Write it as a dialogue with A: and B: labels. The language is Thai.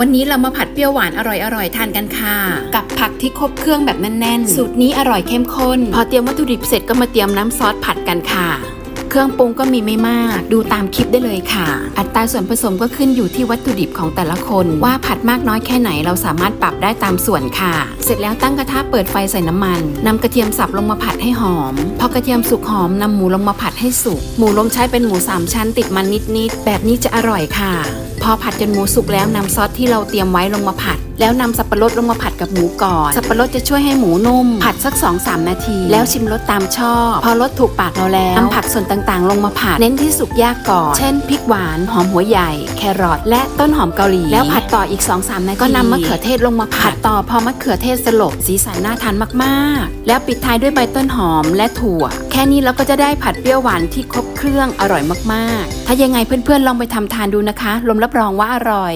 A: วันนี้เรามาผัดเปรี้ยวหวานอร่อยๆทานกันค่ะ กับผักที่ครบเครื่องแบบแน่นๆ สูตรนี้อร่อยเข้มข้น พอเตรียมวัตถุดิบเสร็จก็มาเตรียมน้ำซอสผัดกันค่ะ เครื่องปรุงก็มีไม่มาก ดูตามคลิปได้เลยค่ะ อัตราส่วนผสมก็ขึ้นอยู่ที่วัตถุดิบของแต่ละคน ว่าผัดมากน้อยแค่ไหนเราสามารถปรับได้ตามส่วนค่ะ เสร็จแล้วตั้งกระทะเปิดไฟใส่น้ำมันนำกระเทียมสับลงมาผัดให้หอม พอกระเทียมสุกหอมนำหมูลงมาผัดให้สุก หมูลงใช้เป็นหมูสามชั้นติดมันนิดๆแบบนี้จะอร่อยค่ะ พอผัดจนหมูสุกแล้วนำซอสที่เราเตรียมไว้ลงมาผัด แล้วนำสับปะรดลงมาผัดกับหมูก่อน สับปะรดจะช่วยให้หมูนุ่ม ผัดสัก 2-3 นาที แล้วชิมรสตามชอบ พอรสถูกปากเราแล้วนำผักส่วนต่างๆ ลงมาผัด เน้นที่สุกยากก่อน เช่นพริกหวาน หอมหัวใหญ่ แครอทและต้นหอมเกาหลี แล้วผัด ต่ออีก 2-3นาทีก็นำมะเขือเทศลงมาผัดต่อพอมะเขือเทศสลบสีสันน่าทานมากๆ แล้วปิดท้ายด้วยใบต้นหอมและถั่ว แค่นี้เราก็จะได้ผัดเปรี้ยวหวานที่ครบเครื่องอร่อยมากๆ ถ้ายังไงเพื่อนๆลองไปทำทานดูนะคะลมรับรองว่าอร่อย